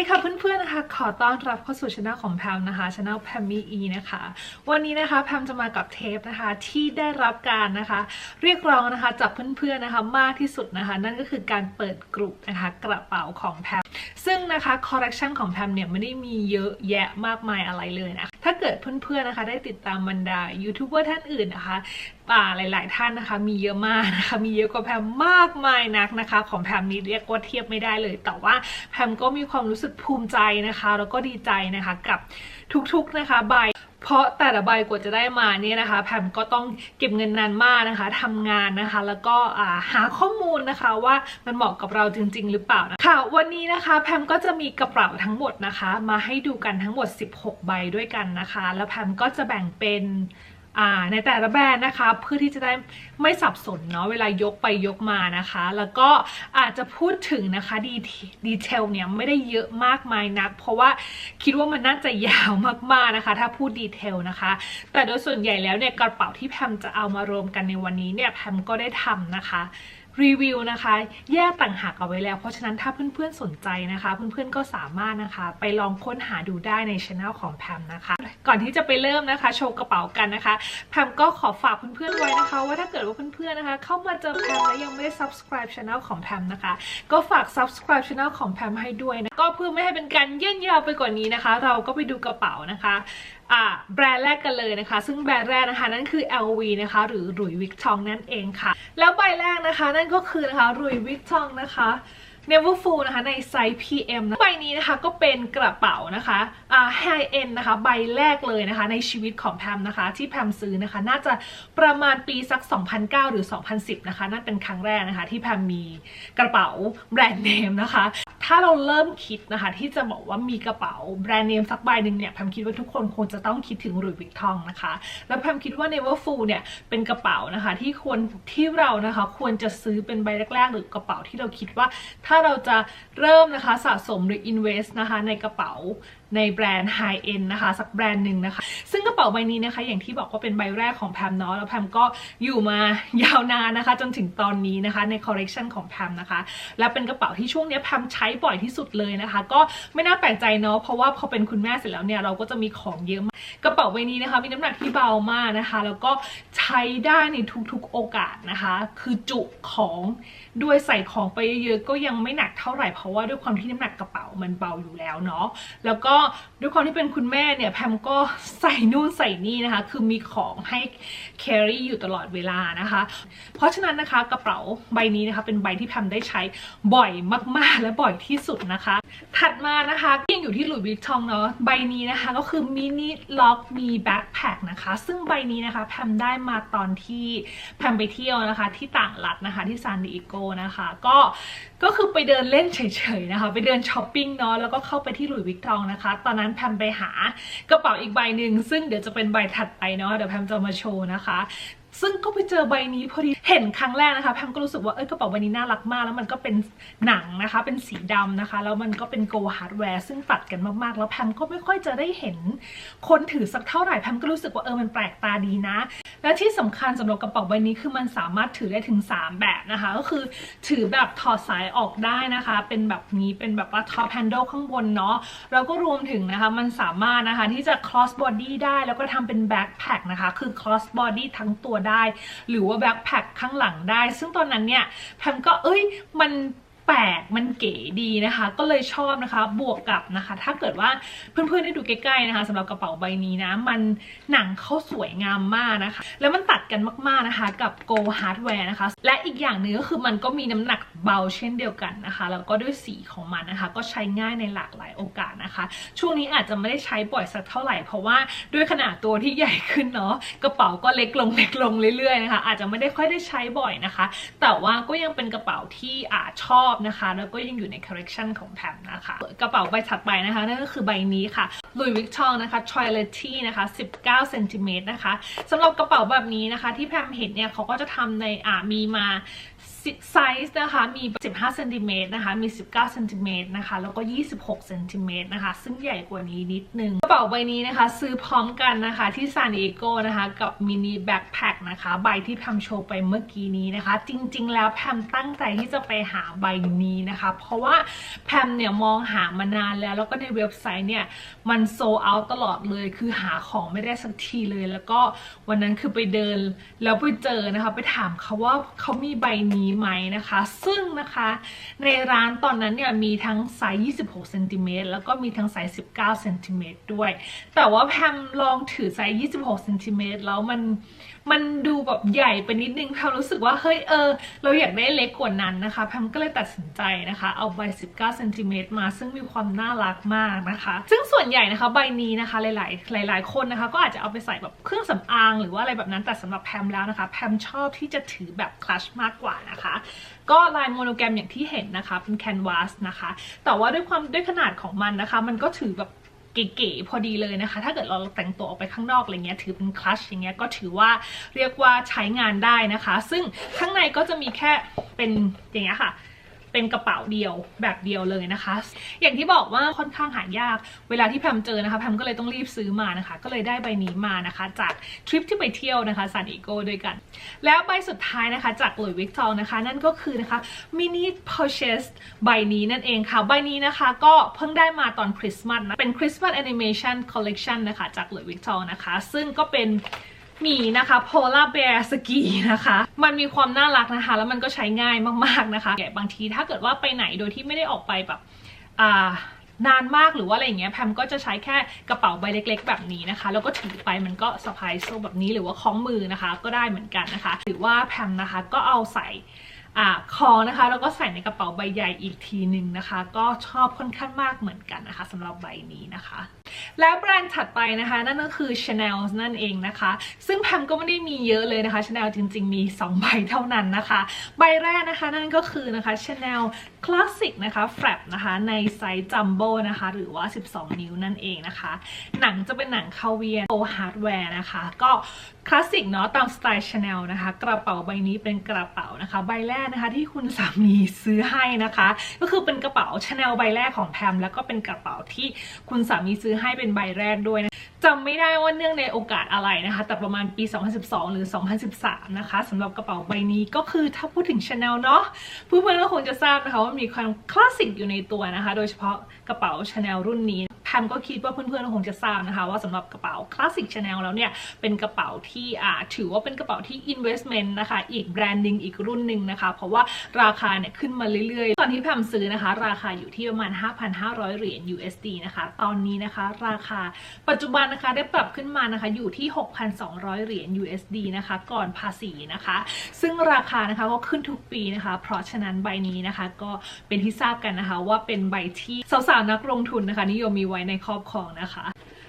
ดีค่ะเพื่อนๆนะคะ ขอต้อนรับเข้าสู่ช anel ของแพมนะคะช anel แพมมี่อีนะคะ วันนี้นะคะแพมจะมากับเทปนะคะที่ได้รับการนะคะ เรียกร้องนะคะจากเพื่อนๆนะคะมากที่สุดนะคะ นั่นก็คือการเปิดกลุ่มนะคะกระเป๋าของแพมซึ่งนะคะคอร์เรคชันของแพมเนี่ยไม่ได้มีเยอะแยะมากมายอะไรเลยนะถ้าเกิดเพื่อนๆนะคะ ได้ติดตามบรรดายูทูบเบอร์ท่านอื่นนะคะ หลาย ๆ ท่านนะคะ มีเยอะมากนะคะ มีเยอะกว่าแพมมากมายนักนะคะ ของแพมนี้เรียกว่าเทียบไม่ได้เลย แต่ว่าแพมก็มีความรู้สึกภูมิใจนะคะ แล้วก็ดีใจนะคะกับทุก ๆ นะคะใบเพราะแต่ละใบกว่าจะได้มาเนี่ยนะคะ แพมก็ต้องเก็บเงินนานมากนะคะทำงานนะคะ แล้วก็หาข้อมูลนะคะว่ามันเหมาะกับเราจริง ๆ หรือเปล่านะค่ะ วันนี้นะคะแพมก็จะมีกระเป๋าทั้งหมดนะคะ มาให้ดูกันทั้งหมด 16 ใบด้วยกันนะคะ แล้วแพมก็จะแบ่งเป็น ในแต่ละแบรนด์นะคะ เพื่อที่จะได้ไม่สับสนเนาะเวลายกไปยกมานะคะ แล้วก็อาจจะพูดถึงนะคะดีดีเทลเนี่ยไม่ได้เยอะมากมายนัก เพราะว่าคิดว่ามันน่าจะยาวมากๆนะคะ ถ้าพูดดีเทลนะคะ แต่โดยส่วนใหญ่แล้วเนี่ยกระเป๋าที่แพมจะเอามารวมกันในวันนี้เนี่ยแพมก็ได้ทำนะคะ รีวิวนะคะ แยกต่างหากเอาไว้แล้ว เพราะฉะนั้นถ้าเพื่อนๆสนใจนะคะ เพื่อนๆก็สามารถนะคะ ไปลองค้นหาดูได้ในช anel ของแพมนะคะ ก่อนที่จะไปเริ่มนะคะ โชว์กระเป๋ากันนะคะแพมก็ขอฝากเพื่อนๆไว้นะคะ ว่าถ้าเกิดว่าเพื่อนๆนะคะ เข้ามาเจอแพมแล้วยังไม่ได้ subscribe channel ของแพมนะคะ ก็ฝาก subscribe channel ของแพมให้ด้วยนะก็เพื่อไม่ให้เป็นการเยื่นยาวไปกว่านี้นะคะ เราก็ไปดูกระเป๋านะคะ อ่าแบรนด์แรกกันเลยนะคะ ซึ่งแบรนด์แรกนะคะนั่นคือ LV นะคะหรือหลุยวิกชองนั่นเองค่ะ แล้วใบแรกนะคะ นั่นก็คือนะคะหลุยวิกชองนะคะ Never Full นะคะในไซส์ PM นะใบนี้นะคะก็เป็นกระเป๋านะคะอ่า High End นะคะใบแรกเลยนะคะในชีวิตของแพมนะคะที่แพมซื้อนะคะ น่าจะประมาณปีสัก 2009 หรือ 2010 นะคะนั่นเป็นครั้งแรกนะคะที่แพมมีกระเป๋าแบรนด์เนมนะคะถ้าเราเริ่มคิดนะคะที่จะบอกว่ามีกระเป๋าแบรนด์เนมสักใบหนึ่งเนี่ยแพมคิดว่าทุกคนคงจะต้องคิดถึงหลุยส์วิกตองนะคะ แล้วแพมคิดว่า Never Full เนี่ยเป็นกระเป๋านะคะที่ควรที่เรานะคะควรจะซื้อเป็นใบแรกๆ หรือกระเป๋าที่เราคิดว่าถ้าเราจะเริ่มนะคะสะสมหรือ invest นะคะในกระเป๋า ในแบรนด์ High End นะคะ สักแบรนด์หนึ่งนะคะ ซึ่งกระเป๋าใบนี้นะคะ อย่างที่บอกว่าเป็นใบแรกของแพมเนาะแล้วแพมก็อยู่มายาวนานนะคะ จนถึงตอนนี้นะคะในคอลเลกชันของแพมนะคะ และเป็นกระเป๋าที่ช่วงนี้แพมใช้บ่อยที่สุดเลยนะคะ ก็ไม่น่าแปลกใจเนาะเพราะว่าพอเป็นคุณแม่เสร็จแล้วเนี่ยเราก็จะมีของเยอะมากกระเป๋าใบนี้นะคะ มีน้ำหนักที่เบามากนะคะ แล้วก็ใช้ได้ในทุกๆโอกาสนะคะ คือจุของด้วยใส่ของไปเยอะๆก็ยังไม่หนักเท่าไหร่เพราะว่าด้วยความที่น้ำหนักกระเป๋ามันเบาอยู่แล้วเนาะแล้วก็ด้วยความที่เป็นคุณแม่เนี่ยแพมก็ใส่นู่นใส่นี่นะคะ คือมีของให้ carry อยู่ตลอดเวลานะคะ เพราะฉะนั้นนะคะกระเป๋าใบนี้นะคะ เป็นใบที่แพมได้ใช้บ่อยมากๆ และบ่อยที่สุดนะคะ ถัดมานะคะยังอยู่ที่หลุยส์วิกตองเนาะใบนี้นะคะก็คือมินิล็อกมีแบ็คแพคนะคะ ซึ่งใบนี้นะคะแพมได้มาตอนที่แพมไปเที่ยวนะคะ ที่ต่างรัฐนะคะที่ซานดิเอโกนะคะ ก็ ก็คือไปเดินเล่นเฉยๆนะคะ ไปเดินช้อปปิ้งเนาะแล้วก็เข้าไปที่หลุยส์วิกตองนะคะ ตอนนั้นแพมไปหากระเป๋าอีกใบหนึ่งซึ่งเดี๋ยวจะเป็นใบถัดไปเนาะเดี๋ยวแพมจะมาโชว์นะคะ ซึ่งก็ไปเจอใบนี้พอดีเห็นครั้งแรกนะคะแพมก็รู้สึกว่าเอ้ยกระเป๋าใบนี้น่ารักมาก แล้วมันก็เป็นหนังนะคะ เป็นสีดำนะคะ แล้วมันก็เป็นโกลฮาร์ดแวร์ซึ่งตัดกันมากๆ แล้วแพมก็ไม่ค่อยจะได้เห็นคนถือสักเท่าไหร่แพมก็รู้สึกว่าเออมันแปลกตาดีนะ และที่สำคัญสำหรับกระเป๋าใบนี้คือมันสามารถถือได้ถึง 3 แบบนะคะ ก็คือถือแบบถอดสายออกได้นะคะ เป็นแบบนี้เป็นแบบว่าท็อปแฮนดิลข้างบนเนาะแล้วก็รวมถึงนะคะมันสามารถนะคะที่จะ cross body ได้แล้วก็ทำเป็นแบ็คแพคนะคะคือ cross body ทั้งตัวได้ หรือว่าแบ็คแพคข้างหลังได้ ซึ่งตอนนั้นเนี่ยแพมก็เอ้ยมัน แปลกมันเก๋ดีนะคะ ก็เลยชอบนะคะบวกกับนะคะ ถ้าเกิดว่าเพื่อนๆได้ดูใกล้ๆนะคะสำหรับกระเป๋าใบนี้นะ มันหนังเขาสวยงามมากนะคะ แล้วมันตัดกันมากๆนะคะ กับ Go Hardware นะคะ และอีกอย่างหนึ่งก็คือมันก็มีน้ำหนักเบาเช่นเดียวกันนะคะ แล้วก็ด้วยสีของมันนะคะ ก็ใช้ง่ายในหลากหลายโอกาสนะคะ ช่วงนี้อาจจะไม่ได้ใช้บ่อยสักเท่าไหร่ เพราะว่าด้วยขนาดตัวที่ใหญ่ขึ้นเนาะกระเป๋าก็เล็กลงเล็กลงเรื่อยๆนะคะ อาจจะไม่ได้ค่อยได้ใช้บ่อยนะคะ แต่ว่าก็ยังเป็นกระเป๋าที่อาจชอบนะคะ แล้วก็ยังอยู่ในคอลเลคชันของแพมนะคะกระเป๋าใบถัดไปนะคะนั่นก็คือใบนี้ค่ะลุยวิกชองนะคะทริเลตี้นะคะ 19เซนติเมตรนะคะสำหรับกระเป๋าแบบนี้นะคะ ที่แพมเห็นเนี่ยเขาก็จะทำในอ่ามีมา ไซส์นะคะมี 15เซนติเมตรนะคะมี 19เซนติเมตรนะคะแล้วก็ 26เซนติเมตรนะคะซึ่งใหญ่กว่านี้นิดนึงกระเป๋าใบนี้นะคะ ซื้อพร้อมกันนะคะที่ซานดิเอโกนะคะกับมินิแบ็คแพคนะคะใบที่แพมโชว์ไปเมื่อกี้นี้นะคะ จริงๆ แล้วแพมตั้งใจที่จะไปหาใบนี้นะคะ เพราะว่าแพมเนี่ยมองหามานานแล้ว แล้วก็ในเว็บไซต์เนี่ยมันโซเอาตลอดเลยคือหาของไม่ได้สักทีเลย แล้วก็วันนั้นคือไปเดินแล้วไปเจอนะคะ ไปถามเขาว่าเขามีใบนี้ไหมนะคะ ซึ่งนะคะในร้านตอนนั้นเนี่ยมีทั้งไซส์ 26เซนติเมตรแล้วก็มีทั้งไซส์ 19เซนติเมตรด้วย แต่ว่าแพมลองถือไซส์ 26เซนติเมตรแล้วมัน มันดูแบบใหญ่ไปนิดนึงแพมรู้สึกว่าเฮ้ยเออ เราอยากได้เล็กกว่านั้นนะคะแพมก็เลยตัดสินใจนะคะ เอาใบ 19เซนติเมตรมาซึ่งมีความน่ารักมากนะคะ ซึ่งส่วนใหญ่นะคะใบนี้นะคะหลาย ๆ หลาย ๆ คนนะคะ ก็อาจจะเอาไปใส่แบบเครื่องสำอางหรือว่าอะไรแบบนั้นแต่สำหรับแพมแล้วนะคะแพมชอบที่จะถือแบบคลัชมากกว่านะคะ ก็ลายโมโนแกรมอย่างที่เห็นนะคะเป็นแคนวาสนะคะ แต่ว่าด้วยความด้วยขนาดของมันนะคะ มันก็ถือแบบ เก๋ๆพอดีเลยนะคะ ถ้าเกิดเราแต่งตัวออกไปข้างนอกอะไรเงี้ยถือเป็นคลัชอย่างเงี้ยก็ถือว่าเรียกว่าใช้งานได้นะคะ ซึ่งข้างในก็จะมีแค่เป็นอย่างเงี้ยค่ะ เป็นกระเป๋าเดียวแบบเดียวเลยนะคะ อย่างที่บอกว่าค่อนข้างหายาก เวลาที่แพมเจอนะคะแพมก็เลยต้องรีบซื้อมานะคะ ก็เลยได้ใบนี้มานะคะ จากทริปที่ไปเที่ยวนะคะซานดิโกด้วยกัน แล้วใบสุดท้ายนะคะ จากหลุยส์วิกตองนะคะ นั่นก็คือนะคะมินิ purchase ใบนี้นั่นเองค่ะ ใบนี้นะคะก็เพิ่งได้มาตอนคริสต์มาสนะเป็น Christmas Animation Collection นะคะจากหลุยส์วิกตองนะคะ ซึ่งก็เป็น หมีนะคะ polar bear ski นะคะ มันมีความน่ารักนะคะ แล้วมันก็ใช้ง่ายมากๆนะคะบางทีถ้าเกิดว่าไปไหนโดยที่ไม่ได้ออกไปแบบอ่านานมากหรือว่าอะไรอย่างเงี้ยแพมก็จะใช้แค่กระเป๋าใบเล็ก ๆ แบบนี้นะคะ แล้วก็ถือไปมันก็สะพายโซ่แบบนี้หรือว่าคล้องมือนะคะ ก็ได้เหมือนกันนะคะ หรือว่าแพมนะคะก็เอาใส่ คอนะคะแล้วก็ใส่ในกระเป๋าใบใหญ่อีกทีหนึ่งนะคะ ก็ชอบค่อนข้างมากเหมือนกันนะคะสำหรับใบนี้นะคะ แล้วแบรนด์ถัดไปนะคะ นั่นก็คือ Chanel นั่นเองนะคะ ซึ่งแพมก็ไม่ได้มีเยอะเลยนะคะ Chanel จริง ๆ มี 2 ใบเท่านั้นนะคะ ใบแรกนะคะนั่นก็คือนะคะ Chanel Classic นะคะ Flap นะคะในไซส์จัมโบ้นะคะ หรือว่า 12 นิ้วนั่นเองนะคะ หนังจะเป็นหนังคาเวียโอฮาร์ดแวร์นะคะ ก็คลาสสิกเนาะตามสไตล์ Chanel นะคะ กระเป๋าใบนี้เป็นกระเป๋านะคะ ใบแรกนะคะที่คุณสามีซื้อให้นะคะ ก็คือเป็นกระเป๋า Chanel ใบแรกของแพมแล้วก็เป็นกระเป๋าที่คุณสามีซื้อให้เป็นใบแรกด้วยนะ จำไม่ได้ว่าเนื่องในโอกาสอะไรนะคะ แต่ประมาณปี 2012 หรือ 2013 นะคะสำหรับกระเป๋าใบนี้ก็คือถ้าพูดถึง Chanel เนาะเพื่อนๆก็คงจะทราบนะคะว่ามีความคลาสสิกอยู่ในตัวนะคะ โดยเฉพาะกระเป๋า Chanel รุ่นนี้แพมก็คิดว่าเพื่อนๆคงจะทราบนะคะว่าสำหรับกระเป๋าคลาสสิก Chanel แล้วเนี่ยเป็นกระเป๋าที่อ่าถือว่าเป็นกระเป๋าที่ investment นะคะ อีกแบรนด์หนึ่งอีกรุ่นหนึ่งนะคะ เพราะว่าราคาเนี่ยขึ้นมาเรื่อยๆ ตอนที่แพมซื้อนะคะ ราคาอยู่ที่ประมาณ 5,500 เหรียญ USD นะคะ ตอนนี้นะคะ ราคาปัจจุบันนะคะได้ปรับขึ้นมานะคะอยู่ที่ 6,200 เหรียญ USD นะคะก่อนภาษีนะคะ ซึ่งราคานะคะก็ขึ้นทุกปีนะคะ เพราะฉะนั้นใบนี้นะคะก็เป็นที่ทราบกันนะคะว่าเป็นใบที่สาวๆนักลงทุนนะคะ นิยมมีไว้ในครอบครองนะคะ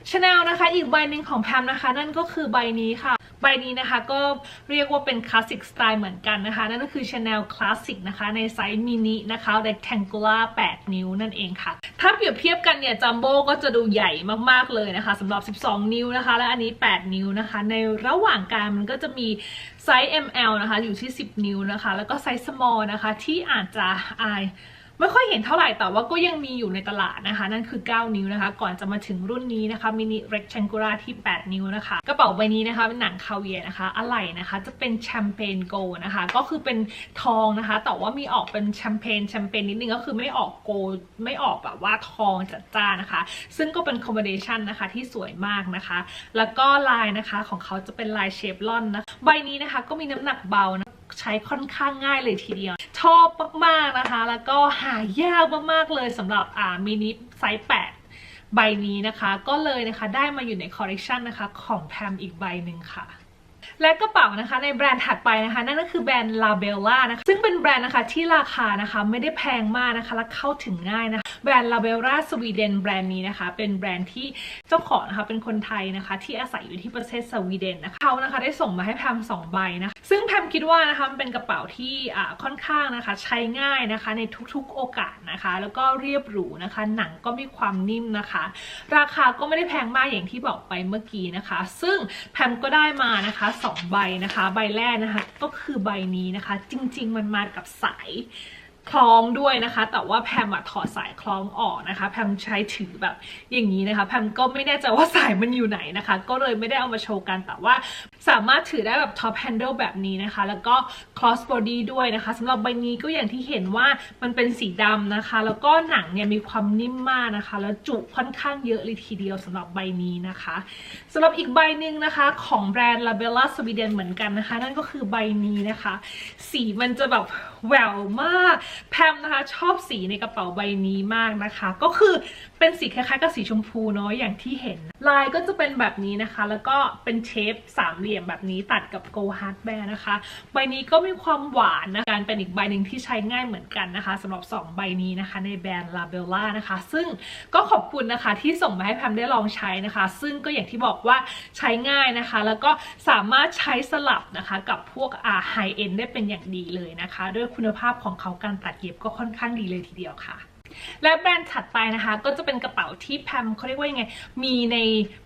ชาแนลนะคะ อีกใบหนึ่งของแพมนะคะ นั่นก็คือใบนี้ค่ะ ใบนี้นะคะก็เรียกว่าเป็นคลาสสิกสไตล์เหมือนกันนะคะ นั่นก็คือ Chanel Classic นะคะ ในไซส์มินินะคะ rectangular 8 นิ้วนั่นเองค่ะ ถ้าเปรียบเทียบกันเนี่ยจัมโบ้ก็จะดูใหญ่มากๆเลยนะคะสำหรับ 12 นิ้วนะคะ และอันนี้ 8 นิ้วนะคะ ในระหว่างกางมันก็จะมีไซส์ ML นะคะ อยู่ที่ 10 นิ้วนะคะ แล้วก็ไซส์ small นะคะ ที่อาจจะอาย ไม่ค่อยเห็นเท่าไหร่แต่ว่าก็ยังมีอยู่ในตลาดนะคะ นั่นคือ 9 นิ้วนะคะ ก่อนจะมาถึงรุ่นนี้นะคะมินิ rectangular ที่ 8 นิ้วนะคะ กระเป๋าใบนี้นะคะเป็นหนังคาเวียนะคะอะไหล่นะคะจะเป็นแชมเปญโกลนะคะ ก็คือเป็นทองนะคะ แต่ว่ามีออกเป็นแชมเปญแชมเปญนิดนึงก็คือไม่ออกโกลไม่ออกแบบว่าทองจัดจ้านนะคะ ซึ่งก็เป็นคอมบิเนชันนะคะที่สวยมากนะคะ แล้วก็ลายนะคะของเขาจะเป็นลายเชฟลอนนะใบนี้นะคะก็มีน้ำหนักเบานะ ใช้ค่อนข้างง่ายเลยทีเดียว ชอบมากๆนะคะ แล้วก็หายากมากๆเลยสำหรับอ่ามินิไซส์8ใบนี้นะคะ ก็เลยนะคะได้มาอยู่ในคอลเลกชันนะคะของแพมอีกใบหนึ่งค่ะ และกระเป๋านะคะในแบรนด์ถัดไปนะคะ นั่นก็คือแบรนด์ La Bella นะคะซึ่งเป็นแบรนด์นะคะที่ราคานะคะไม่ได้แพงมากนะคะและเข้าถึงง่ายนะคะแบรนด์ La Bella สวีเดนแบรนด์นี้นะคะ เป็นแบรนด์ที่เจ้าของนะคะเป็นคนไทยนะคะ ที่อาศัยอยู่ที่ประเทศสวีเดนนะคะเขานะคะได้ส่งมาให้แพมสองใบนะคะซึ่งแพมคิดว่านะคะมันเป็นกระเป๋าที่อ่าค่อนข้างนะคะใช้ง่ายนะคะในทุกๆโอกาสนะคะ แล้วก็เรียบหรูนะคะ หนังก็มีความนิ่มนะคะ ราคาก็ไม่ได้แพงมากอย่างที่บอกไปเมื่อกี้นะคะ ซึ่งแพมก็ได้มานะคะสอง2 ใบนะคะ ใบแรกนะคะ ก็คือใบนี้นะคะ จริง ๆ มันมากับสาย คล้องด้วยนะคะ แต่ว่าแพมอะถอดสายคล้องออกนะคะ แพมใช้ถือแบบอย่างนี้นะคะ แพมก็ไม่แน่ใจว่าสายมันอยู่ไหนนะคะ ก็เลยไม่ได้เอามาโชว์กัน แต่ว่าสามารถถือได้แบบ top handle แบบนี้นะคะ แล้วก็ cross body ด้วยนะคะสำหรับใบนี้ก็อย่างที่เห็นว่ามันเป็นสีดำนะคะ แล้วก็หนังเนี่ยมีความนิ่มมากนะคะ แล้วจุค่อนข้างเยอะเลยทีเดียวสำหรับใบนี้นะคะสำหรับอีกใบหนึ่งนะคะของแบรนด์ Labella Sweden เหมือนกันนะคะ นั่นก็คือใบนี้นะคะ สีมันจะแบบแหววมากแพมนะคะชอบสีในกระเป๋าใบนี้มากนะคะ ก็คือ เป็นสีคล้ายๆกับสีชมพูเนาะอย่างที่เห็น ลายก็จะเป็นแบบนี้นะคะ แล้วก็เป็นเชฟสามเหลี่ยมแบบนี้ตัดกับ Go Hard Bear นะคะ ใบนี้ก็มีความหวานนะการเป็นอีกใบหนึ่งที่ใช้ง่ายเหมือนกันนะคะสำหรับ 2 ใบนี้นะคะ ในแบรนด์ Labella นะคะ ซึ่งก็ขอบคุณนะคะที่ส่งมาให้แพมได้ลองใช้นะคะ ซึ่งก็อย่างที่บอกว่าใช้ง่ายนะคะ แล้วก็สามารถใช้สลับนะคะกับพวกอ่าไฮเอ็นได้เป็นอย่างดีเลยนะคะ ด้วยคุณภาพของเขาการตัดเย็บก็ค่อนข้างดีเลยทีเดียวค่ะ และแบรนด์ถัดไปนะคะก็จะเป็นกระเป๋าที่แพมเขาเรียกว่ายังไง มีใน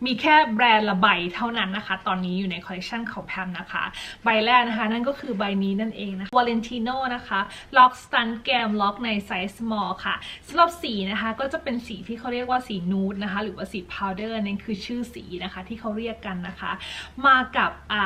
มีแค่แบรนด์ละใบเท่านั้นนะคะ ตอนนี้อยู่ในคอลเลคชันของแพมนะคะ ใบแรกนะคะ นั่นก็คือใบนี้นั่นเองนะคะ Valentino นะคะล็อกสตันแกมล็อกในไซส์ small ค่ะสำหรับสีนะคะก็จะเป็นสีที่เขาเรียกว่าสีนูดนะคะ หรือว่าสีพาวเดอร์นั่นคือชื่อสีนะคะที่เขาเรียกกันนะคะ มากับอ่า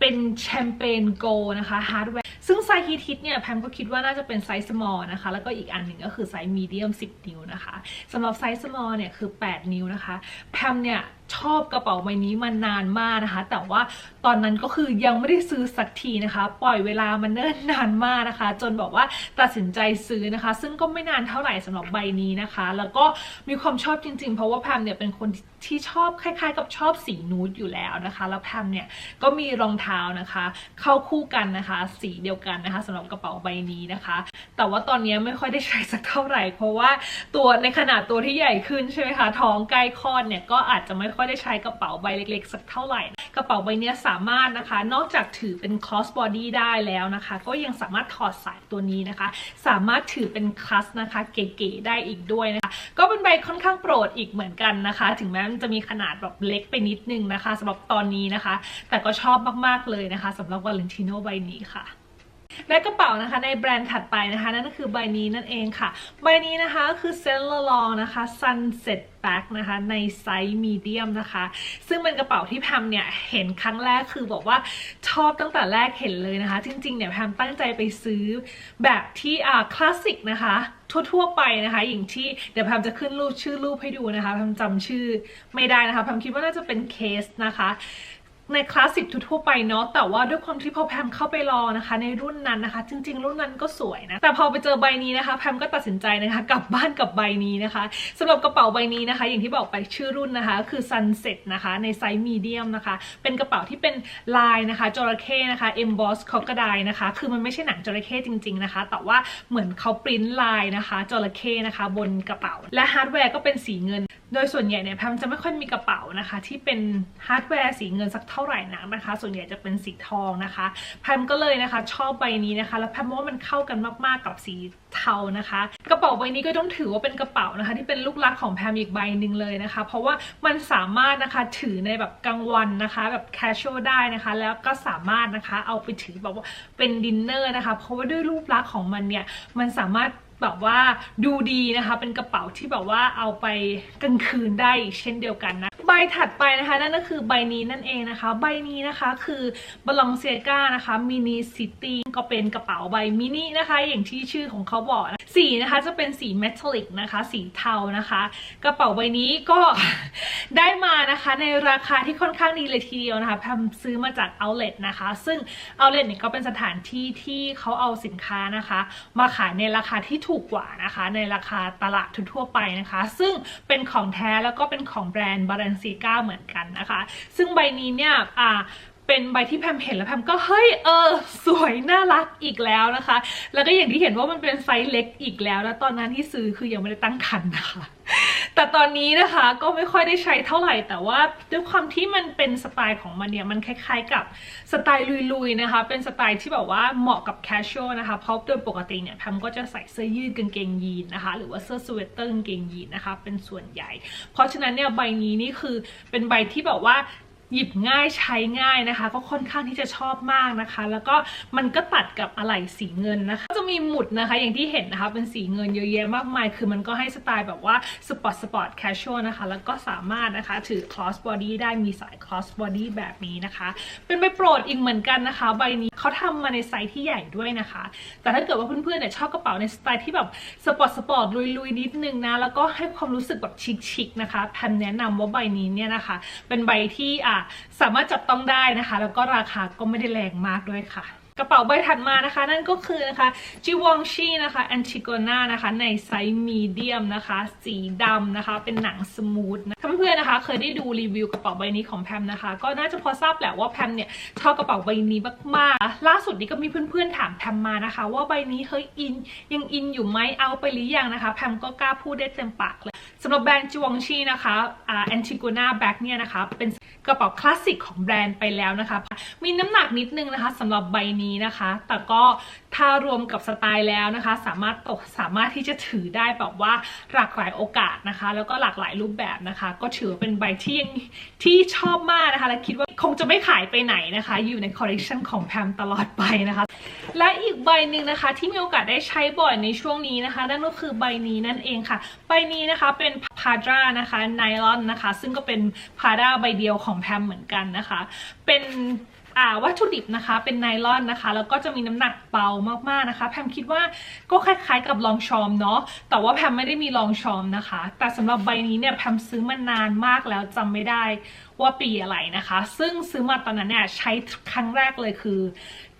เป็นแชมเปญโกนะคะฮาร์ดแวร์ซึ่งไซส์ฮิตฮิตเนี่ยแพมก็คิดว่าน่าจะเป็นไซส์ small นะคะแล้วก็อีกอันหนึ่งก็คือไซส์มีด medium 10 นิ้วนะคะสำหรับไซส์ small เนี่ยคือ 8 นิ้วนะคะแพมเนี่ย ชอบกระเป๋าใบนี้มานานมากนะคะ แต่ว่าตอนนั้นก็คือยังไม่ได้ซื้อสักทีนะคะ ปล่อยเวลามันเนิ่นนานมากนะคะ จนบอกว่าตัดสินใจซื้อนะคะ ซึ่งก็ไม่นานเท่าไหร่สำหรับใบนี้นะคะ แล้วก็มีความชอบจริงๆ เพราะว่าแพมเนี่ยเป็นคนที่ชอบคล้าย ๆ กับชอบสีนูดอยู่แล้วนะคะ แล้วแพมเนี่ยก็มีรองเท้านะคะ เข้าคู่กันนะคะ สีเดียวกันนะคะสำหรับกระเป๋าใบนี้นะคะ แต่ว่าตอนนี้ไม่ค่อยได้ใช้สักเท่าไหร่ เพราะว่าตัวในขนาดตัวที่ใหญ่ขึ้นใช่ไหมคะท้องใกล้คลอดเนี่ยก็อาจจะไม่ค่อยได้ใช้กระเป๋าใบเล็กๆ สักเท่าไหร่ กระเป๋าใบนี้สามารถนะคะ นอกจากถือเป็น cross body ได้แล้วนะคะ ก็ยังสามารถถอดสายตัวนี้นะคะ สามารถถือเป็นคลัสนะคะเก๋ๆได้อีกด้วยนะคะ ก็เป็นใบค่อนข้างโปรดอีกเหมือนกันนะคะ ถึงแม้มันจะมีขนาดแบบเล็กไปนิดนึงนะคะสำหรับตอนนี้นะคะ แต่ก็ชอบมากๆเลยนะคะสำหรับ Valentino ใบนี้ค่ะ และกระเป๋านะคะในแบรนด์ถัดไปนะคะนั่นก็คือใบนี้นั่นเองค่ะ ใบนี้นะคะก็คือ Saint Laurent นะคะ Sunset Bag นะคะในไซส์มีเดียมนะคะ ซึ่งเป็นกระเป๋าที่แพมเนี่ยเห็นครั้งแรกคือบอกว่าชอบตั้งแต่แรกเห็นเลยนะคะ จริงๆเนี่ยแพมตั้งใจไปซื้อแบบที่อ่าคลาสสิกนะคะทั่วๆไปนะคะอย่างที่เดี๋ยวแพมจะขึ้นรูปชื่อรูปให้ดูนะคะแพมจำชื่อไม่ได้นะคะแพมคิดว่าน่าจะเป็นเคสนะคะ ในคลาสสิกทั่วไปเนาะแต่ว่าด้วยความที่พอแพมเข้าไปรอนะคะ ในรุ่นนั้นนะคะ จริง ๆ รุ่นนั้นก็สวยนะ แต่พอไปเจอใบนี้นะคะ แพมก็ตัดสินใจนะคะกลับบ้านกับใบนี้นะคะสำหรับกระเป๋าใบนี้นะคะ อย่างที่บอกไปชื่อรุ่นนะคะ คือ Sunset นะคะ ในไซส์มีเดียมนะคะ เป็นกระเป๋าที่เป็นลายนะคะจระเข้นะคะ emboss crocodile นะคะ คือมันไม่ใช่หนังจระเข้จริง ๆนะคะ แต่ว่าเหมือนเขาปริ้นลายนะคะจระเข้นะคะ บนกระเป๋า และฮาร์ดแวร์ก็เป็นสีเงิน โดยส่วนใหญ่เนี่ยแพมจะไม่ค่อยมีกระเป๋านะคะ ที่เป็นฮาร์ดแวร์สีเงินสักเท่าไหร่นักนะคะ ส่วนใหญ่จะเป็นสีทองนะคะแพมก็เลยนะคะ ชอบใบนี้นะคะ แล้วแพมว่ามันเข้ากันมากๆกับสีเทานะคะ กระเป๋าใบนี้ก็ต้องถือว่าเป็นกระเป๋านะคะ ที่เป็นลูกรักของแพมอีกใบหนึ่งเลยนะคะ เพราะว่ามันสามารถนะคะถือในแบบกลางวันนะคะ แบบ casual ได้นะคะ แล้วก็สามารถนะคะเอาไปถือแบบว่าเป็นดินเนอร์นะคะ เพราะว่าด้วยรูปลักษณ์ของมันเนี่ยมันสามารถแบบว่าดูดีนะคะ เป็นกระเป๋าที่แบบว่าเอาไปกลางคืนได้อีกเช่นเดียวกันนะ ใบถัดไปนะคะ นั่นก็คือใบนี้นั่นเองนะคะ ใบนี้นะคะคือบลองเซียกานะคะมินิซิตี้ก็เป็นกระเป๋าใบมินินะคะ อย่างที่ชื่อของเขาบอกนะสีนะคะจะเป็นสีเมทัลลิกนะคะ สีเทานะคะ กระเป๋าใบนี้ก็ได้มานะคะในราคาที่ค่อนข้างดีเลยทีเดียวนะคะแพมซื้อมาจาก outlet นะคะ ซึ่ง outlet เนี่ยก็เป็นสถานที่ที่เขาเอาสินค้านะคะ มาขายในราคาที่ถูกกว่านะคะ ในราคาตลาดทั่วไปนะคะ ซึ่งเป็นของแท้แล้วก็เป็นของแบรนด์ซีก้าเหมือนกันนะคะ ซึ่งใบนี้เนี่ยอ่าเป็นใบที่แพมเห็นแล้วแพมก็เฮ้ยเออ สวยน่ารักอีกแล้วนะคะ แล้วก็อย่างที่เห็นว่ามันเป็นไซส์เล็กอีกแล้ว แล้วตอนนั้นที่ซื้อคือยังไม่ได้ตั้งคันนะคะ แต่ตอนนี้นะคะก็ไม่ค่อยได้ใช้เท่าไหร่ แต่ว่าด้วยความที่มันเป็นสไตล์ของมันเนี่ย มันคล้ายๆกับสไตล์ลุยๆนะคะ เป็นสไตล์ที่แบบว่าเหมาะกับ casual นะคะ เพราะโดยปกติเนี่ยแพมก็จะใส่เสื้อยืดกางเกงยีนนะคะ หรือว่าเสื้อสเวตเตอร์กางเกงยีนนะคะ เป็นส่วนใหญ่ เพราะฉะนั้นเนี่ยใบนี้นี่คือเป็นใบที่แบบว่า หยิบง่ายใช้ง่ายนะคะ ก็ค่อนข้างที่จะชอบมากนะคะ แล้วก็มันก็ตัดกับอะไหล่สีเงินนะคะ จะมีหมุดนะคะอย่างที่เห็นนะคะ เป็นสีเงินเยอะแยะมากมาย คือมันก็ให้สไตล์แบบว่าสปอร์ตสปอร์ตแคชชวลนะคะ แล้วก็สามารถนะคะถือ cross body ได้มีสาย cross body แบบนี้นะคะ เป็นใบโปรดอีกเหมือนกันนะคะ ใบนี้เขาทำมาในไซส์ที่ใหญ่ด้วยนะคะ แต่ถ้าเกิดว่าเพื่อนๆเนี่ยชอบกระเป๋าในสไตล์ที่แบบสปอร์ตสปอร์ตลุยๆนิดนึงนะแล้วก็ให้ความรู้สึกแบบชิคๆนะคะแพมแนะนำว่าใบนี้เนี่ยนะคะ เป็นใบที่อะสามารถจับต้องได้นะคะ แล้วก็ราคาก็ไม่ได้แรงมากด้วยค่ะ กระเป๋าใบถัดมานะคะ นั่นก็คือนะคะจิวองชีนะคะแอนติโกนานะคะในไซส์มีเดียมนะคะ สีดำนะคะ เป็นหนังสมูทนะถ้าเพื่อนๆนะคะ เคยได้ดูรีวิวกระเป๋าใบนี้ของแพมนะคะ ก็น่าจะพอทราบแหละว่าแพมเนี่ยชอบกระเป๋าใบนี้มากๆ ล่าสุดนี้ก็มีเพื่อนๆถามแพมมานะคะ ว่าใบนี้เฮ้ยอินยังอินอยู่ไหมเอาไปหรือยังนะคะแพมก็กล้าพูดได้เต็มปากเลยสำหรับแบรนด์จิวองชีนะคะอ่าแอนติโกนาแบ็กเนี่ยนะคะเป็นกระเป๋าคลาสสิกของแบรนด์ไปแล้วนะคะ มีน้ำหนักนิดนึงนะคะสำหรับใบนี้นะคะ แต่ก็ถ้ารวมกับสไตล์แล้วนะคะ สามารถตกสามารถที่จะถือได้แบบว่าหลากหลายโอกาสนะคะ แล้วก็หลากหลายรูปแบบนะคะ ก็ถือว่าเป็นใบที่ยังที่ชอบมากนะคะ และคิดว่าคงจะไม่ขายไปไหนนะคะ อยู่ในคอลเลกชันของแพมตลอดไปนะคะ และอีกใบหนึ่งนะคะ ที่มีโอกาสได้ใช้บ่อยในช่วงนี้นะคะ นั่นก็คือใบนี้นั่นเองค่ะ ใบนี้นะคะเป็นพาดรานะคะไนลอนนะคะ ซึ่งก็เป็นพาดราใบเดียวของแพมเหมือนกันนะคะ เป็น วัตถุดิบนะคะ เป็นไนลอนนะคะ แล้วก็จะมีน้ำหนักเบามากๆนะคะ แพมคิดว่าก็คล้ายๆกับลองชอมเนาะแต่ว่าแพมไม่ได้มีลองชอมนะคะ แต่สำหรับใบนี้เนี่ยแพมซื้อมานานมากแล้วจำไม่ได้ว่าปีอะไรนะคะ ซึ่งซื้อมาตอนนั้นเนี่ยใช้ครั้งแรกเลยคือ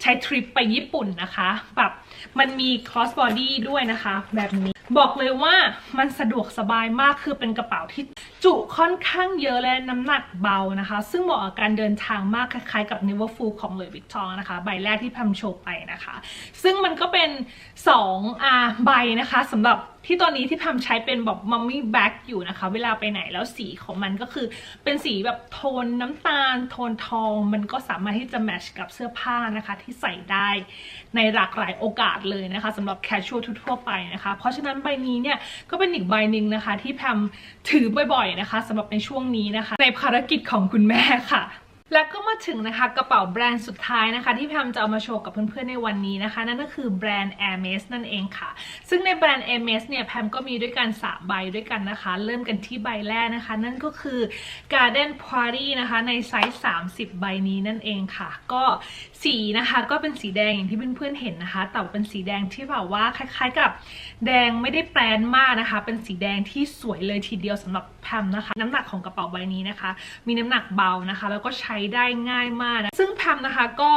ใช้ทริปไปญี่ปุ่นนะคะแบบมันมี cross body ด้วยนะคะ แบบนี้ บอกเลยว่ามันสะดวกสบายมากคือเป็นกระเป๋าที่จุค่อนข้างเยอะและน้ำหนักเบานะคะ ซึ่งเหมาะกับการเดินทางมากคล้ายๆกับ Neverfull ของเลยวิกตองนะคะ ใบแรกที่พัมโชว์ไปนะคะ ซึ่งมันก็เป็น2อ่าใบนะคะสำหรับที่ตอนนี้ที่พัมใช้เป็นแบบมัมมี่แบ็กอยู่นะคะ เวลาไปไหนแล้วสีของมันก็คือเป็นสีแบบโทนน้ำตาล โทนทอง มันก็สามารถที่จะแมชกับเสื้อผ้านะคะ ที่ใส่ได้ในหลากหลายโอกาสเลยนะคะสำหรับแคชชวลทั่วไปนะคะ เพราะฉะนั้นใบนี้เนี่ยก็เป็นอีกใบหนึ่งนะคะ ที่แพมถือบ่อยๆนะคะสำหรับในช่วงนี้นะคะ ในภารกิจของคุณแม่ค่ะ แล้วก็มาถึงนะคะกระเป๋าแบรนด์สุดท้ายนะคะ ที่แพมจะเอามาโชว์กับเพื่อนๆในวันนี้นะคะ นั่นก็คือแบรนด์ Hermes นั่นเองค่ะ ซึ่งในแบรนด์ Hermes เนี่ยแพมก็มีด้วยกัน 3 ใบด้วยกันนะคะ เริ่มกันที่ใบแรกนะคะ นั่นก็คือ Garden Party นะคะในไซส์ 30 ใบนี้นั่นเองค่ะ ก็สีนะคะก็เป็นสีแดงอย่างที่เพื่อนๆเห็นนะคะ แต่เป็นสีแดงที่แบบว่าคล้ายๆกับแดงไม่ได้แปรนมากนะคะ เป็นสีแดงที่สวยเลยทีเดียวสำหรับแพมนะคะ น้ำหนักของกระเป๋าใบนี้นะคะ มีน้ำหนักเบานะคะ แล้วก็ใช้ได้ง่ายมากนะ ซึ่งแพมนะคะก็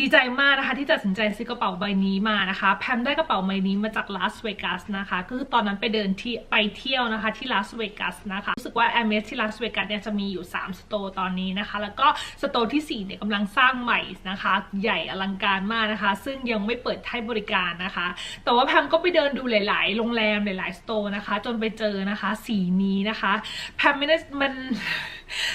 ดีใจมากนะคะที่ตัดสินใจซื้อกระเป๋าใบนี้มานะคะแพมได้กระเป๋าใบนี้มาจากลาสเวกัสนะคะก็คือตอนนั้นไปเดินที่ไปเที่ยวนะคะที่ลาสเวกัสนะคะรู้สึกว่าแอมเมสที่ลาสเวกัสเนี่ยจะมีอยู่ 3 สโตร์ตอนนี้นะคะ แล้วก็สโตร์ที่4เนี่ยกำลังสร้างใหม่นะคะ ใหญ่อลังการมากนะคะ ซึ่งยังไม่เปิดให้บริการนะคะ แต่ว่าแพมก็ไปเดินดูหลาย ๆ โรงแรมหลาย ๆ สโตร์นะคะ จนไปเจอนะคะ สีนี้นะคะแพมไม่ได้มัน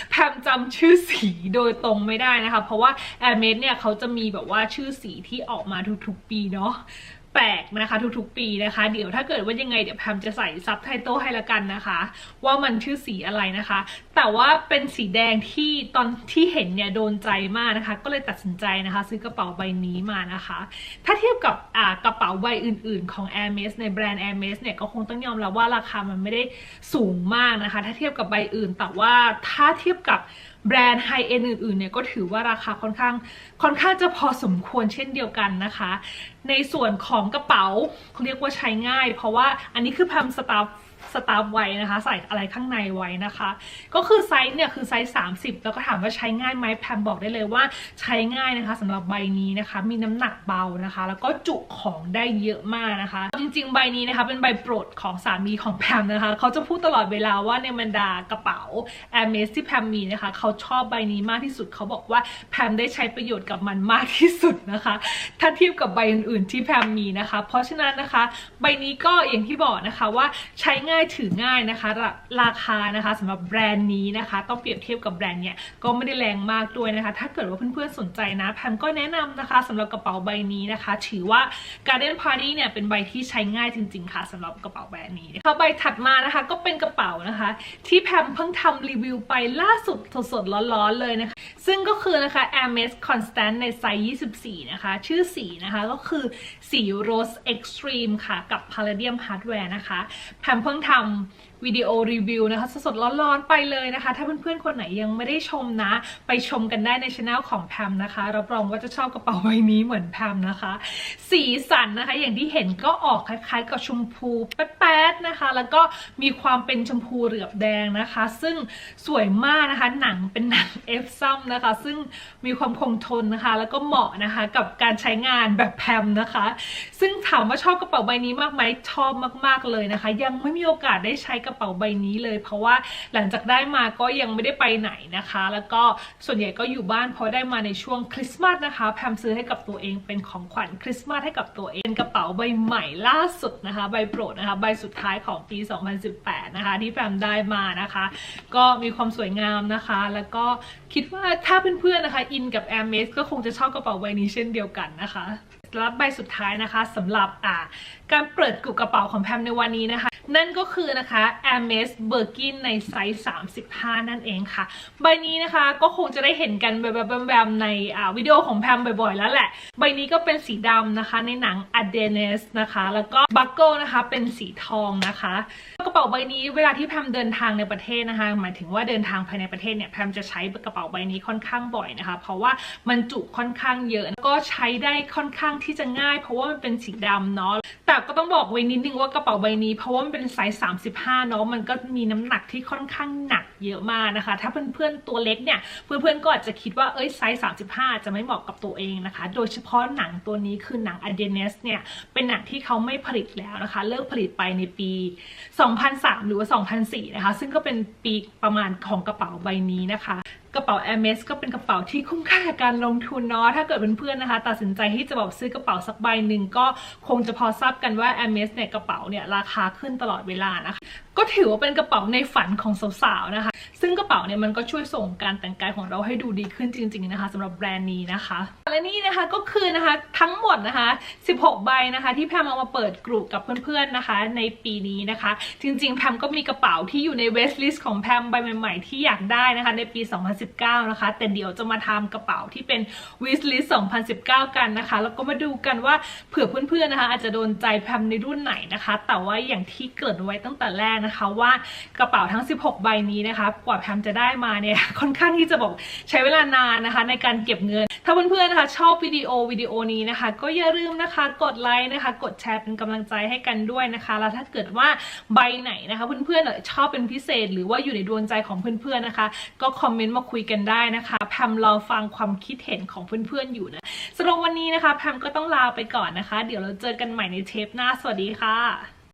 แพมจำชื่อสีโดยตรงไม่ได้นะคะ เพราะว่าแอร์เมสเนี่ยเขาจะมีแบบว่าชื่อสีที่ออกมาทุกๆปีเนาะ แปลกนะคะทุกๆปีนะคะ เดี๋ยวถ้าเกิดว่ายังไงเดี๋ยวแพมจะใส่ซับไตเติลให้ละกันนะคะ ว่ามันชื่อสีอะไรนะคะ แต่ว่าเป็นสีแดงที่ตอนที่เห็นเนี่ยโดนใจมากนะคะ ก็เลยตัดสินใจนะคะ ซื้อกระเป๋าใบนี้มานะคะ ถ้าเทียบกับกระเป๋าใบอื่นๆ ของ Hermes ในแบรนด์ Hermes เนี่ยก็คงต้องยอมรับว่าราคามันไม่ได้สูงมากนะคะ ถ้าเทียบกับใบอื่นแต่ว่าถ้าเทียบกับแบรนด์ไฮเอ็นอื่นๆเนี่ยก็ถือว่าราคาค่อนข้างค่อนข้างจะพอสมควรเช่นเดียวกันนะคะ ในส่วนของกระเป๋าเรียกว่าใช้ง่าย เพราะว่าอันนี้คือแพมสตาฟ สตาฟไว้นะคะ ใส่อะไรข้างในไว้นะคะ ก็คือไซส์เนี่ยคือไซส์ 30 แล้วก็ถามว่าใช้ง่ายไหมแพมบอกได้เลยว่าใช้ง่ายนะคะสำหรับใบนี้นะคะ มีน้ำหนักเบานะคะ แล้วก็จุของได้เยอะมากนะคะ จริง ๆ ใบนี้นะคะเป็นใบโปรดของสามีของแพมนะคะเขาจะพูดตลอดเวลาว่าในบรรดากระเป๋า a i r m e s ที่แพมมีนะคะเขาชอบใบนี้มากที่สุดเขาบอกว่าแพมได้ใช้ประโยชน์กับมันมากที่สุดนะคะ ถ้าเทียบกับใบอื่นๆที่แพมมีนะคะ เพราะฉะนั้นนะคะ ใบนี้ก็อย่างที่บอกนะคะว่าใช้ง่ายายถือง่ายนะคะราราคานะคะสำหรับแบรนด์นี้นะคะ ต้องเปรียบเทียบกับแบรนด์เนี่ยก็ไม่ได้แรงมากด้วยนะคะ ถ้าเกิดว่าเพื่อนๆสนใจนะแพมก็แนะนำนะคะสำหรับกระเป๋าใบนี้นะคะ ถือว่า Garden Party เนี่ยเป็นใบที่ใช้ง่ายจริง ๆ ค่ะสำหรับกระเป๋าแบรนด์นี้ค่ะใบถัดมานะคะก็เป็นกระเป๋านะคะ ที่แพมเพิ่งทำรีวิวไปล่าสุดสดๆร้อนๆเลยนะคะ ซึ่งก็คือนะคะ Hermes Constant ในไซส์24 นะคะ ชื่อสีนะคะก็คือสี Rose Extreme ค่ะกับ Palladium Hardware นะคะแพมเพิ่งททำ วิดีโอรีวิวนะคะสดๆร้อนๆไปเลยนะคะ ถ้าเพื่อนๆคนไหนยังไม่ได้ชมนะ ไปชมกันได้ในช anel ของแพมนะคะ รับรองว่าจะชอบกระเป๋าใบนี้เหมือนแพมนะคะ สีสันนะคะ อย่างที่เห็นก็ออกคล้ายๆ กับชมพูแป๊ดๆนะคะ แล้วก็มีความเป็นชมพูเหลือบแดงนะคะ ซึ่งสวยมากนะคะ หนังเป็นหนังเอฟซัมนะคะ ซึ่งมีความคงทนนะคะ แล้วก็เหมาะนะคะกับการใช้งานแบบแพมนะคะ ซึ่งถามว่าชอบกระเป๋าใบนี้มากไหมชอบมาก ๆเลยนะคะ ยังไม่มีโอกาสได้ใช้กระเป๋าใบนี้เลย เพราะว่าหลังจากได้มาก็ยังไม่ได้ไปไหนนะคะ แล้วก็ส่วนใหญ่ก็อยู่บ้านเพราะได้มาในช่วงคริสต์มาสนะคะแพมซื้อให้กับตัวเองเป็นของขวัญคริสต์มาสให้กับตัวเองเป็นกระเป๋าใบใหม่ล่าสุดนะคะ ใบโปรดนะคะ ใบสุดท้ายของปี 2018 นะคะ ที่แพมได้มานะคะ ก็มีความสวยงามนะคะ แล้วก็คิดว่าถ้าเพื่อนๆนะคะ อินกับ a i r m e s ก็คงจะชอบกระเป๋าใบนี้เช่นเดียวกันนะคะ และใบสุดท้ายนะคะสำหรับอ่าการเปิดกุกระเป๋าของแพมในวันนี้นะคะ นั่นก็คือนะคะ Hermes Birkin ในไซส์ 35 นั่นเองค่ะ ใบนี้นะคะก็คงจะได้เห็นกันแบบแบบๆในอ่าวิดีโอของแพมบ่อยๆ แล้วแหละ ใบนี้ก็เป็นสีดำนะคะ ในหนัง a d e n e s นะคะ แล้วก็บัคเกิลนะคะเป็นสีทองนะคะ กระเป๋าใบนี้เวลาที่แพมเดินทางในประเทศนะคะ หมายถึงว่าเดินทางภายในประเทศเนี่ยแพมจะใช้กระเป๋าใบนี้ค่อนข้างบ่อยนะคะ เพราะว่ามันจุค่อนข้างเยอะก็ใช้ได้ค่อนข้างที่จะง่าย เพราะว่ามันเป็นสีดำเนาะแต่ก็ต้องบอกไว้นิดนึงว่ากระเป๋าใบนี้ เพราะว่ามันเป็นไซส์35เนาะมันก็มีน้ำหนักที่ค่อนข้างหนักเยอะมากนะคะ ถ้าเพื่อนๆตัวเล็กเนี่ยเพื่อนๆก็อาจจะคิดว่าเอ้ยไซส์35 จะไม่เหมาะกับตัวเองนะคะ โดยเฉพาะหนังตัวนี้คือหนัง a d e n e s เนี่ยเป็นหนังที่เขาไม่ผลิตแล้วนะคะ เลิกผลิตไปในปี 2003 หรือว่า 2004 นะคะ ซึ่งก็เป็นปีประมาณของกระเป๋าใบนี้นะคะ กระเป๋า Hermes ก็เป็นกระเป๋าที่คุ้มค่ากับการลงทุนเนาะ ถ้าเกิดเพื่อนๆนะคะ ตัดสินใจที่จะแบบซื้อกระเป๋าสักใบหนึ่งก็คงจะพอทราบกันว่า Hermes เนี่ยกระเป๋าเนี่ยราคาขึ้นตลอดเวลานะคะ ก็ถือว่าเป็นกระเป๋าในฝันของสาวๆนะคะ ซึ่งกระเป๋าเนี่ยมันก็ช่วยส่งการแต่งกายของเราให้ดูดีขึ้นจริง ๆนะคะสำหรับแบรนด์นี้นะคะและนี่นะคะก็คือนะคะทั้งหมดนะคะ 16 ใบนะคะ ที่แพมเอามาเปิดกลุ่มกับเพื่อนๆนะคะ ในปีนี้นะคะ จริงๆแพมก็มีกระเป๋าที่อยู่ในเวสลิสของแพมใบใหม่ๆ ที่อยากได้นะคะในปี 2019 นะคะ แต่เดี๋ยวจะมาทำกระเป๋าที่เป็นวิสลิส2019 กันนะคะ แล้วก็มาดูกันว่าเผื่อเพื่อนๆนะคะ อาจจะโดนใจแพมในรุ่นไหนนะคะ แต่ว่าอย่างที่เกิดไว้ตั้งแต่แรกนะคะว่ากระเป๋าทั้ง 16 ใบนี้นะคะกว่าแพมจะได้มาเนี่ยค่อนข้างที่จะบอกใช้เวลานานนะคะในการเก็บเงิน ถ้าเพื่อนๆนะคะชอบวิดีโอวิดีโอนี้นะคะ ก็อย่าลืมนะคะกดไลค์นะคะ กดแชร์เป็นกำลังใจให้กันด้วยนะคะ แล้วถ้าเกิดว่าใบไหนนะคะ เพื่อนๆชอบเป็นพิเศษ หรือว่าอยู่ในดวงใจของเพื่อนๆนะคะ ก็คอมเมนต์มาคุยกันได้นะคะแพมรอฟังความคิดเห็นของเพื่อนๆอยู่นะสำหรับวันนี้นะคะแพมก็ต้องลาไปก่อนนะคะ เดี๋ยวเราเจอกันใหม่ในเทปหน้า สวัสดีค่ะ